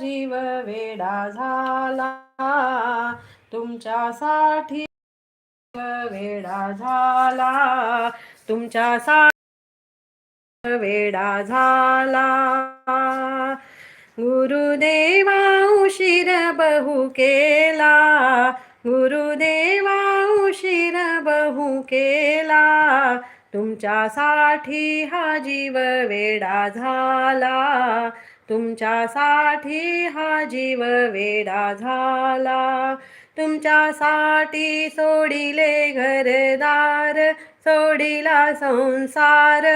जीव वेडा झाला. तुमच्यासाठी वेडा झाला. तुमच्यासाठी वेडा झाला. गुरुदेवा उशीर बहु केला. गुरुदेवा उशीर बहु केला. तुमच्यासाठी हा जीव वेडा झाला. तुमच्यासाठी हा जीव वेडा झाला. तुमच्यासाठी सोडिले घरदार सोडिला संसार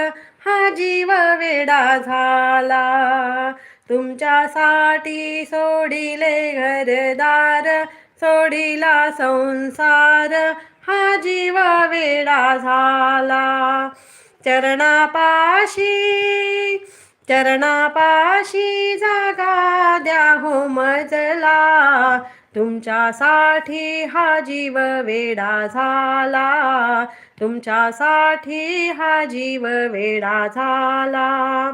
हा जीव वेडा झाला. तुमच्यासाठी सोडिले घरदार सोडिला संसार हा जीव वेडा झाला. चरणापाशी चरणापाशी जागा द्या हो मजला तुमच्यासाठी हा जीव वेडा झाला. तुमच्यासाठी हा जीव वेडा झाला.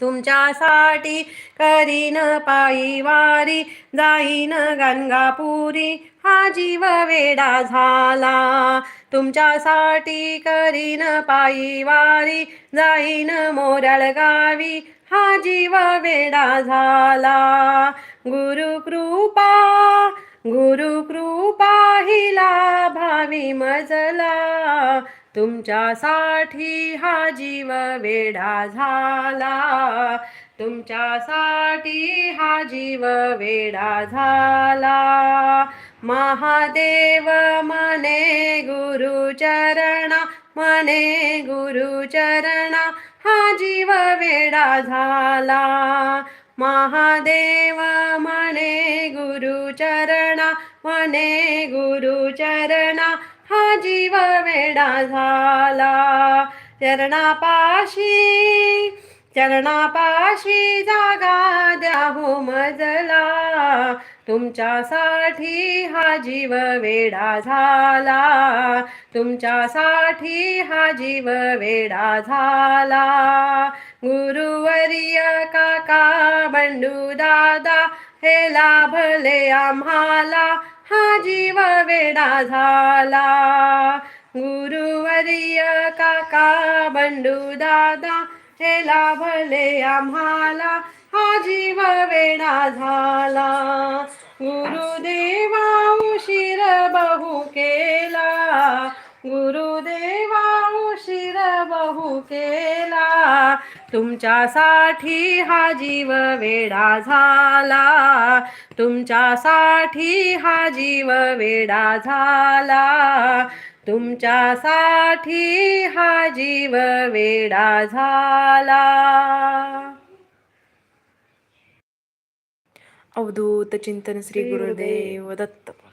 तुमच्यासाठी करीन पायी वारी जाईन गंगापुरी. हा जीव वेडा झाला. तुमच्यासाठी करीन पायी वारी जाईन मोरळ गावी. हा जीव वेडा झाला. गुरुकृपा गुरुकृपा हिला भावी मजला. तुमच्यासाठी हा जीव वेडा झाला. तुमच्यासाठी हा जीव वेडा झाला. महादेव मने गुरुचरणा मने गुरुचरणा हा जीव वेडा झाला. महादेव मने गुरुचरणा मने गुरुचरणा हा जीव वेडा झाला. चरणापाशी चरणापाशी जागा द्या हो मजला. तुमच्यासाठी हा जीव वेडा झाला. तुमच्यासाठी हा जीव वेडा झाला. गुरुवर्य काका बंडू दादा हे लाभले आम्हाला. हा जीव वेडा झाला. गुरुवर्य काका बंडू दादा हे लाभले आम्हाला. हा जीव वेडा झाला. गुरुदेवा उशीर बहु केला. गुरुदेवा उशीर बहु केला. तुमच्यासाठी हा जीव वेडा झाला. तुमच्यासाठी हा जीव वेडा झाला. तुमच्यासाठी हा जीव वेडा झाला. ಅವಧೂತ ಚಿಂತನ ಶ್ರೀ ಗುರುದೇವ ದತ್ತ.